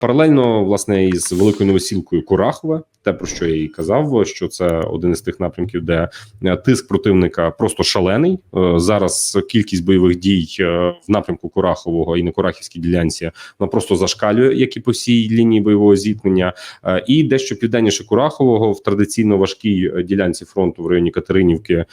Паралельно, власне, із великою новосілкою Курахове, те про що я і казав, що це один із тих напрямків, де е, тиск противника просто шалений. Е, Зараз кількість бойових дій е, в напрямку Курахового і на Курахівській ділянці вона просто зашкалює, як і по всій лінії бойового зіткнення. І дещо південніше Курахового в традиційно важкій ділянці фронту в районі Катеринівки,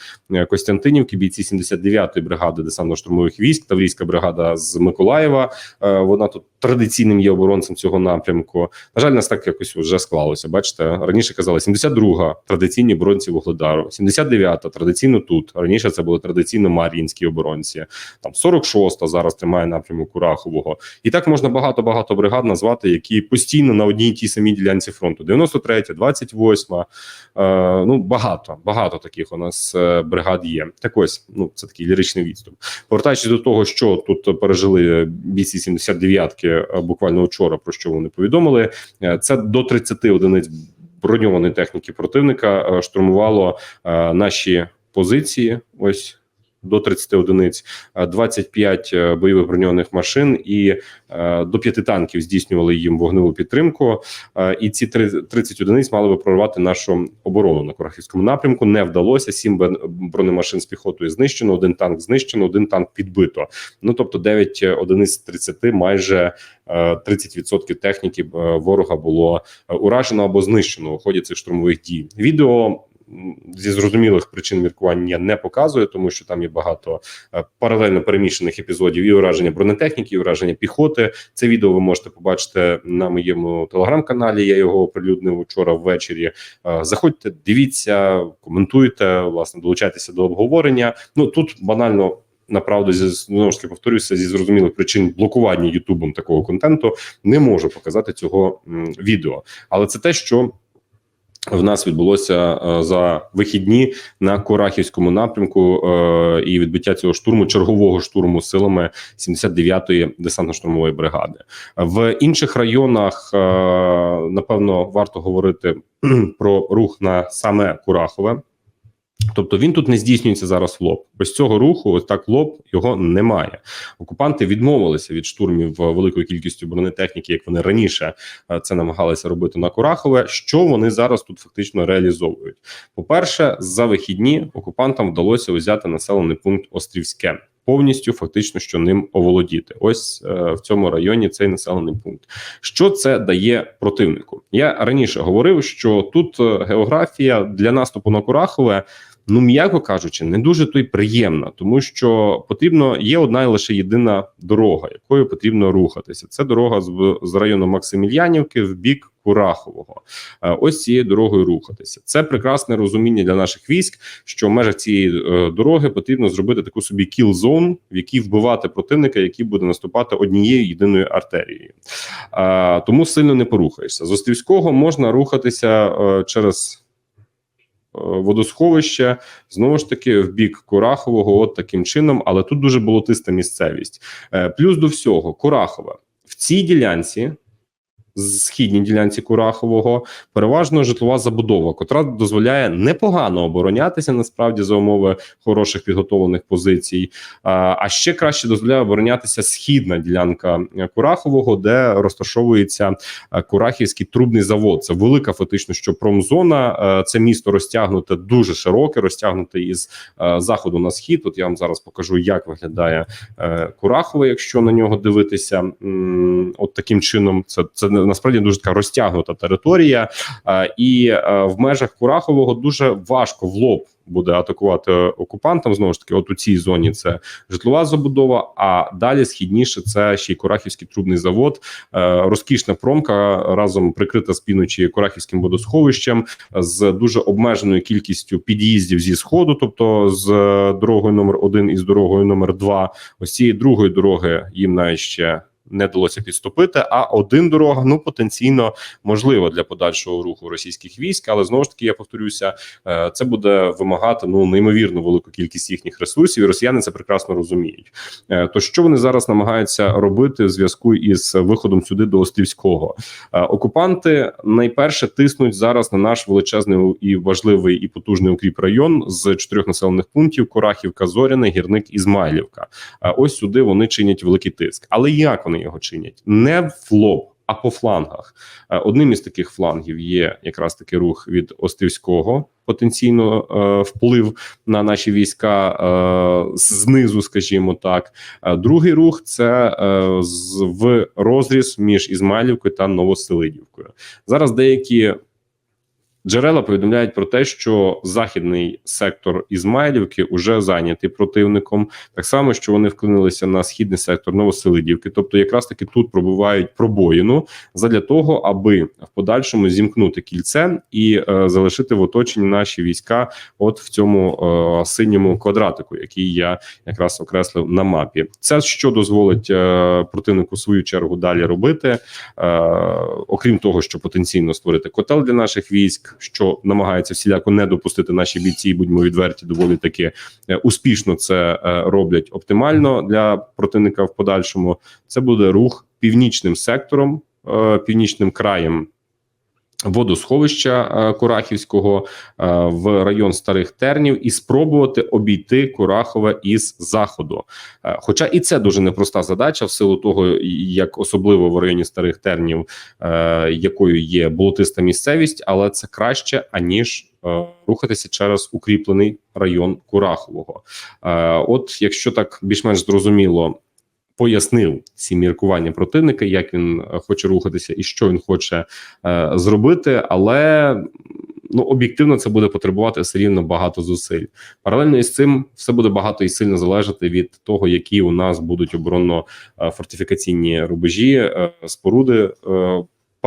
Костянтинівки, бійці 79-ї бригади десантно-штурмових військ, Таврійська бригада з Миколаєва. Вона тут традиційним є оборонцем цього напрямку. На жаль, нас так якось вже склалося. Бачите, раніше казали 72-га традиційні оборонці Вугледару, 79-та традиційно тут. Раніше це були традиційно мар'їнські оборонці. Там 46-та зараз тримає напрямок Курахового. І так можна багато багато бригад назвати, які постійно на одній тій самій ділянці фронту. 93-я, 28-ма. Е, ну багато, багато таких у нас е, бригад є. Так ось, ну це такий ліричний відступ. Повертаючись до того, що тут пережили бійці 79-ки е, буквально вчора, про що вони повідомили, е, це до 30 одиниць броньованої техніки противника е, штурмувало е, наші позиції. Ось. До 30 одиниць, е, 25 е, бойових броньованих машин і е, до 5 танків здійснювали їм вогневу підтримку. Е, І ці три- 30 одиниць мали би прорвати нашу оборону на Курахівському напрямку. Не вдалося. Сім бен- бронемашин з піхотою знищено, один танк знищено, один танк підбито. Ну тобто 9 одиниць з 30, майже е, 30% техніки е, ворога було е, уражено або знищено у ході цих штурмових дій. Відео. Зі зрозумілих причин міркувань я не показую, тому що там є багато е, паралельно переміщених епізодів і ураження бронетехніки, і ураження піхоти. Це відео ви можете побачити на моєму телеграм-каналі. Я його оприлюднив вчора ввечері. Е, Заходьте, дивіться, коментуйте, власне, долучайтеся до обговорення. Ну тут банально. Направду знову ж таки повторюся зі зрозумілих причин блокування Ютубом такого контенту не можу показати цього м, відео, але це те, що в нас відбулося е, за вихідні на Курахівському напрямку е, і відбиття цього штурму, чергового штурму силами 79-ї десантно-штурмової бригади. В інших районах е, напевно варто говорити про рух на саме Курахове. Тобто він тут не здійснюється зараз в лоб. Без цього руху, ось так лоб його немає. Окупанти відмовилися від штурмів великою кількістю бронетехніки, як вони раніше е, це намагалися робити на Курахове. Що вони зараз тут фактично реалізовують? По-перше, за вихідні окупантам вдалося взяти населений пункт Острівське. Повністю фактично, що ним оволодіти, ось е, в цьому районі цей населений пункт. Що це дає противнику? Я раніше говорив, що тут е, географія для наступу на Курахове, ну м'яко кажучи, не дуже то й приємна, тому що потрібно є одна і лише єдина дорога, якою потрібно рухатися. Це дорога з, з району Максимільянівки в бік Курахового. Е, Ось цією дорогою рухатися. Це прекрасне розуміння для наших військ, що в межах цієї е, дороги потрібно зробити таку собі кіл-зон, в якій вбивати противника, який буде наступати однією єдиною артерією. Е, Тому сильно не порухаєшся. З Острівського можна рухатися через. Водосховище знову ж таки в бік Курахового, от таким чином, але тут дуже болотиста місцевість. Е, Плюс до всього, Курахове в цій ділянці східній ділянці Курахового переважно житлова забудова, котра дозволяє непогано оборонятися насправді за умови хороших підготовлених позицій. А, ще краще дозволяє оборонятися східна ділянка Курахового, де розташовується е, Курахівський трубний завод. Це велика фактично, що промзона. Е, Це місто розтягнуте дуже широке, розтягнуте із е, заходу на схід. От я вам зараз покажу, як виглядає Курахове, якщо на нього дивитися. От таким чином, це це насправді дуже така розтягнута територія, Е, і е, в межах Курахового дуже важко в лоб. Буде атакувати окупантам знову ж таки, от у цій зоні це житлова забудова. А далі східніше це ще й Курахівський трубний завод, е, розкішна промка разом прикрита з півночі Курахівським водосховищем з дуже обмеженою кількістю під'їздів зі сходу, тобто з дорогою номер 1 і з дорогою номер 2 Ось цієї другої дороги їм навіть ще не вдалося підступити. А один дорога ну потенційно можлива для подальшого руху російських військ, але знову ж таки я повторюся, е, це буде вимагати ну неймовірно велику кількість їхніх ресурсів. і Росіяни це прекрасно розуміють. Е, То що вони зараз намагаються робити в зв'язку із виходом сюди до Острівського? Е, Окупанти найперше тиснуть зараз на наш величезний і важливий і потужний укріп район з чотирьох населених пунктів: Корахівка, Зоряне, Гірник, Ізмайлівка. Е, Ось сюди вони чинять великий тиск. Але як вони його чинять? Не в лоб. а по флангах. Е, Одним із таких флангів є якраз таки рух від Острівського. Потенційно е, вплив на наші війська е, знизу, скажімо так. Е, Другий рух це е, з в розріз між Ізмайлівкою та Новоселидівкою. Зараз деякі Джерела повідомляють про те, що західний сектор Ізмайлівки вже зайнятий противником. Так само, що вони вклинилися на східний сектор Новоселидівки. Тобто, якраз таки тут пробувають пробоїну задля того, аби в подальшому зімкнути кільце і е, залишити в оточенні наші війська, от в цьому е, синьому квадратику, який я якраз окреслив на мапі. Це що дозволить е, противнику свою чергу далі робити, е, окрім того, що потенційно створити котел для наших військ що намагається всіляко не допустити наші бійці, будьмо відверті, доволі таки е, успішно це е, роблять оптимально для противника в подальшому. Це буде рух північним сектором, е, північним краєм. Водосховища е, Курахівського е, в район старих тернів і спробувати обійти Курахове із заходу. Е, Хоча і це дуже непроста задача, в силу того, як особливо в районі старих тернів, якою є болотиста місцевість, але це краще аніж рухатися через укріплений район Курахового. От, якщо так більш-менш зрозуміло. Пояснив ці міркування противника, як він е, хоче рухатися і що він хоче е, зробити, але ну об'єктивно це буде потребувати все рівно багато зусиль. Паралельно із цим все буде багато і сильно залежати від того, які у нас будуть оборонно-фортифікаційні рубежі, е, споруди.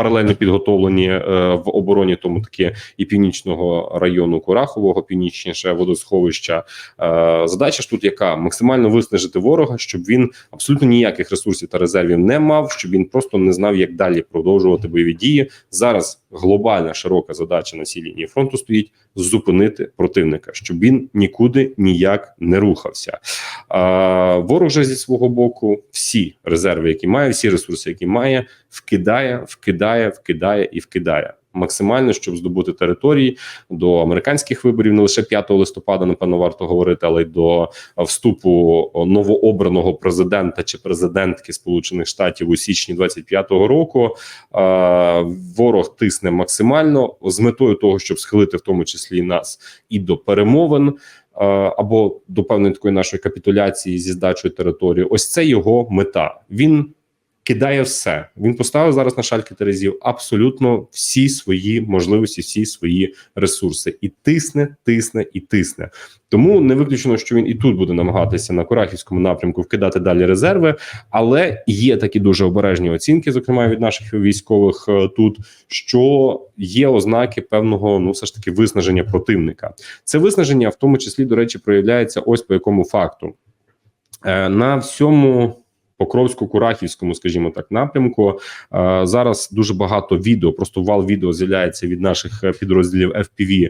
Паралельно підготовлені е, в обороні, тому таки і північного району Курахового, північніше водосховища. Е, задача ж тут, яка максимально виснажити ворога, щоб він абсолютно ніяких ресурсів та резервів не мав, щоб він просто не знав, як далі продовжувати бойові дії. Зараз глобальна широка задача на цій лінії фронту стоїть зупинити противника, щоб він нікуди ніяк не рухався. А, ворог же зі свого боку всі резерви, які має, всі ресурси, які має, вкидає, вкидає, вкидає і вкидає. Максимально, щоб здобути території до американських виборів, не лише 5 листопада, напевно, варто говорити, але й до вступу новообраного президента чи президентки Сполучених Штатів у січні 25-го року. Е, ворог тисне максимально з метою того, щоб схилити в тому числі нас і до перемовин. е, Або до певної такої нашої капітуляції зі здачою території, ось це його мета. Він кидає все. Він поставив зараз на шальки терезів абсолютно всі свої можливості, всі свої ресурси, і тисне, тисне і тисне. Тому не виключено, що він і тут буде намагатися на Курахівському напрямку вкидати далі резерви, але є такі дуже обережні оцінки, зокрема від наших військових е, тут, що є ознаки певного ну все ж таки виснаження противника. Це виснаження, в тому числі, до речі, проявляється ось по якому факту Е, на всьому. Покровсько-Курахівському, скажімо так, напрямку Е, зараз дуже багато відео, просто вал відео з'являється від наших е, підрозділів FPV,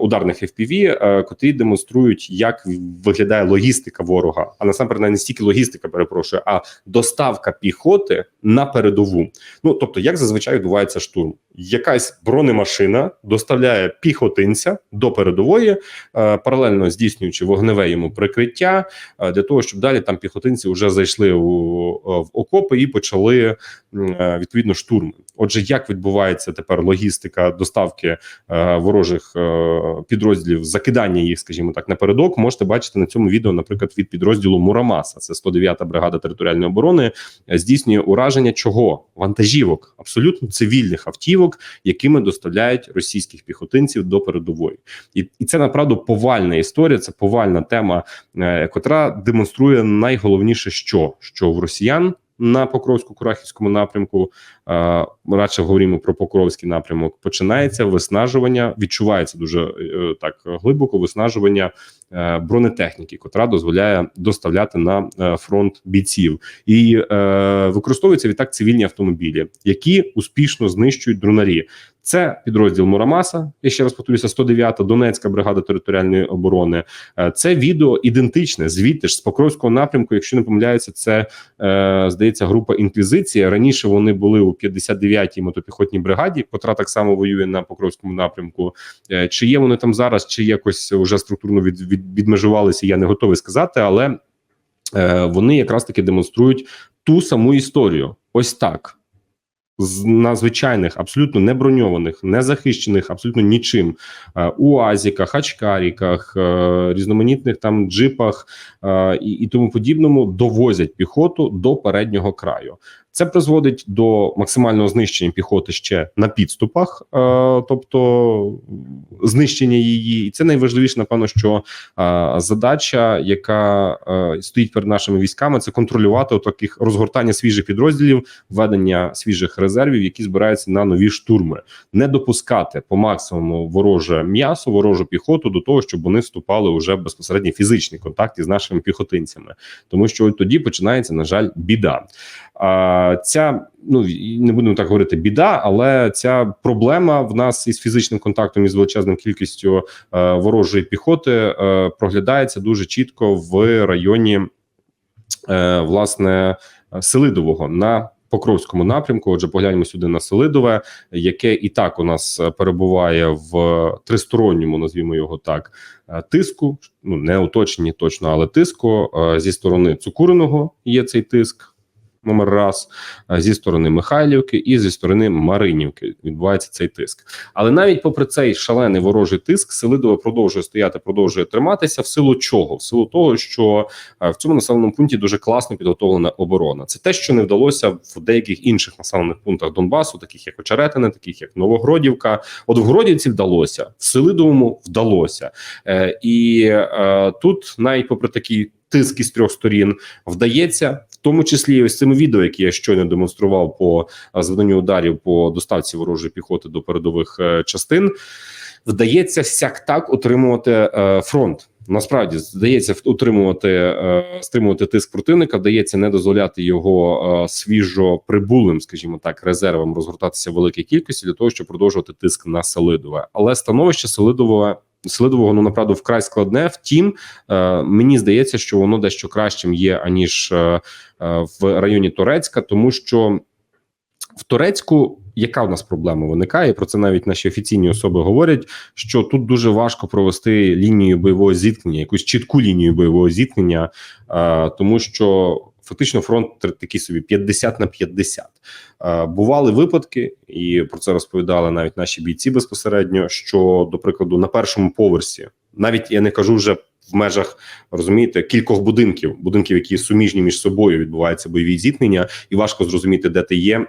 ударних FPV, е, котрі демонструють, як виглядає логістика ворога. А насамперед не стільки логістика, перепрошую, а доставка піхоти на передову. Ну тобто, як зазвичай відбувається штурм. Якась бронемашина доставляє піхотинця до передової, е, паралельно здійснюючи вогневе йому прикриття е, для того, щоб далі там піхотинці вже зайшли у в окопи і почали е, відповідно штурм. Отже, як відбувається тепер логістика доставки е, ворожих е, підрозділів, закидання їх, скажімо так, напередок, можете бачити на цьому відео, наприклад, від підрозділу Мурамаса, це 109-та бригада територіальної оборони, е, здійснює ураження чого вантажівок, абсолютно цивільних автівок, якими доставляють російських піхотинців до передової, і, і це направду повальна історія. Це повальна тема, е, котра демонструє найголовніше, що що в росіян. На Покровсько-Курахівському напрямку е, радше говоримо про Покровський напрямок. Починається виснажування, відчувається дуже е, так глибоко виснажування е, бронетехніки, котра дозволяє доставляти на е, фронт бійців, і е, використовуються відтак цивільні автомобілі, які успішно знищують дронарі. Це підрозділ Мурамаса. Я ще раз повторюся, 109-та Донецька бригада територіальної оборони. Е, Це відео ідентичне звідти ж з Покровського напрямку. Якщо не помиляюся, це е, здається група інквізиція. Раніше вони були у 59-й мотопіхотній бригаді, котра так само воює на Покровському напрямку. Е, Чи є вони там зараз, чи якось вже структурно від, від, відмежувалися, я не готовий сказати, але вони якраз таки демонструють ту саму історію. Ось так. З надзвичайних, абсолютно не броньованих, не захищених, абсолютно нічим е, уазіках, ачкаріках, е, різноманітних там джипах е, і, і тому подібному довозять піхоту до переднього краю. Це призводить до максимального знищення піхоти ще на підступах, е, тобто знищення її, і це найважливіше, напевно, що е, задача, яка е, стоїть перед нашими військами, це контролювати таких розгортання свіжих підрозділів, введення свіжих резервів, які збираються на нові штурми, не допускати по максимуму вороже м'ясо, ворожу піхоту до того, щоб вони вступали уже в безпосередній фізичний контакт із нашими піхотинцями, тому що тоді починається на жаль біда. Ця ну не будемо так говорити біда, але ця проблема в нас із фізичним контактом із величезною кількістю е, ворожої піхоти е, проглядається дуже чітко в районі е, власне Селидового на Покровському напрямку. Отже, погляньмо сюди на Селидове, яке і так у нас перебуває в тристоронньому, назвімо його так, тиску. Ну не уточнені точно, але тиску зі сторони Цукуриного є цей тиск. Номер раз е, зі сторони Михайлівки і зі сторони Маринівки відбувається цей тиск. Але навіть попри цей шалений ворожий тиск, Селидове продовжує стояти, продовжує триматися. В силу чого? В силу того, що е, в цьому населеному пункті дуже класно підготовлена оборона. Це те, що не вдалося в деяких інших населених пунктах Донбасу, таких як Очеретине, таких як Новогродівка. От в Гродівці вдалося, в Селидовому вдалося, Е, і тут навіть попри такий тиск із трьох сторін вдається, в тому числі ось цими відео, які я щойно демонстрував по е, завданню ударів по доставці ворожої піхоти до передових е, частин. Вдається сяк так утримувати е, фронт. Насправді вдається утримувати е, стримувати тиск противника, вдається не дозволяти його е, свіжо прибулим, скажімо так, резервам розгортатися в великій кількості для того, щоб продовжувати тиск на Селидове. Але становище Селидове Селидового ну направду вкрай складне. Втім, е, мені здається, що воно дещо кращим є аніж е, е, в районі Торецька, тому що в Торецьку яка в нас проблема виникає? Про це навіть наші офіційні особи говорять. Що тут дуже важко провести лінію бойового зіткнення, якусь чітку лінію бойового зіткнення, е, тому що. Фактично, фронт такий собі 50 на 50. Е, бували випадки, і про це розповідали навіть наші бійці безпосередньо. Що, до прикладу, на першому поверсі, навіть я не кажу вже в межах розумієте кількох будинків, будинків, які суміжні між собою відбуваються бойові зіткнення, і важко зрозуміти, де ти є.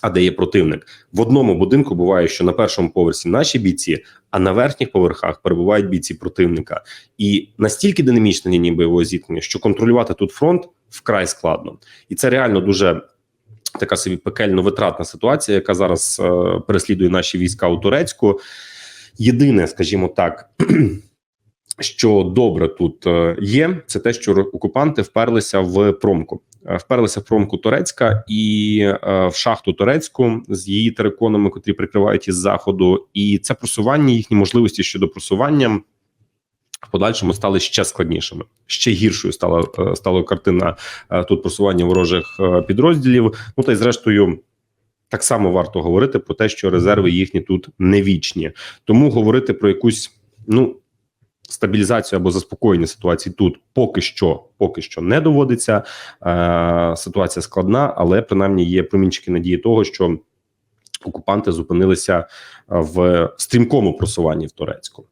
А де є противник в одному будинку буває, що на першому поверсі наші бійці, а на верхніх поверхах перебувають бійці противника, і настільки динамічна лінія бойового зіткнення, що контролювати тут фронт вкрай складно, і це реально дуже така собі пекельно витратна ситуація, яка зараз е, переслідує наші війська у Турецьку. Єдине, скажімо так. Що добре тут е, є, це те, що окупанти вперлися в промку, Е, вперлися в промку Турецька і е, в шахту Турецьку з її териконами, котрі прикривають із заходу, і це просування їхні можливості щодо просування. Подальшому стали ще складнішими, ще гіршою стала е, стала картина тут просування ворожих підрозділів. Ну та й зрештою. Так само варто говорити про те, що резерви їхні тут не вічні, тому говорити про якусь ну стабілізацію або заспокоєння ситуації тут поки що поки що не доводиться. Е, Ситуація складна, але принаймні є промінчики надії того, що окупанти зупинилися в стрімкому просуванні в Турецьку.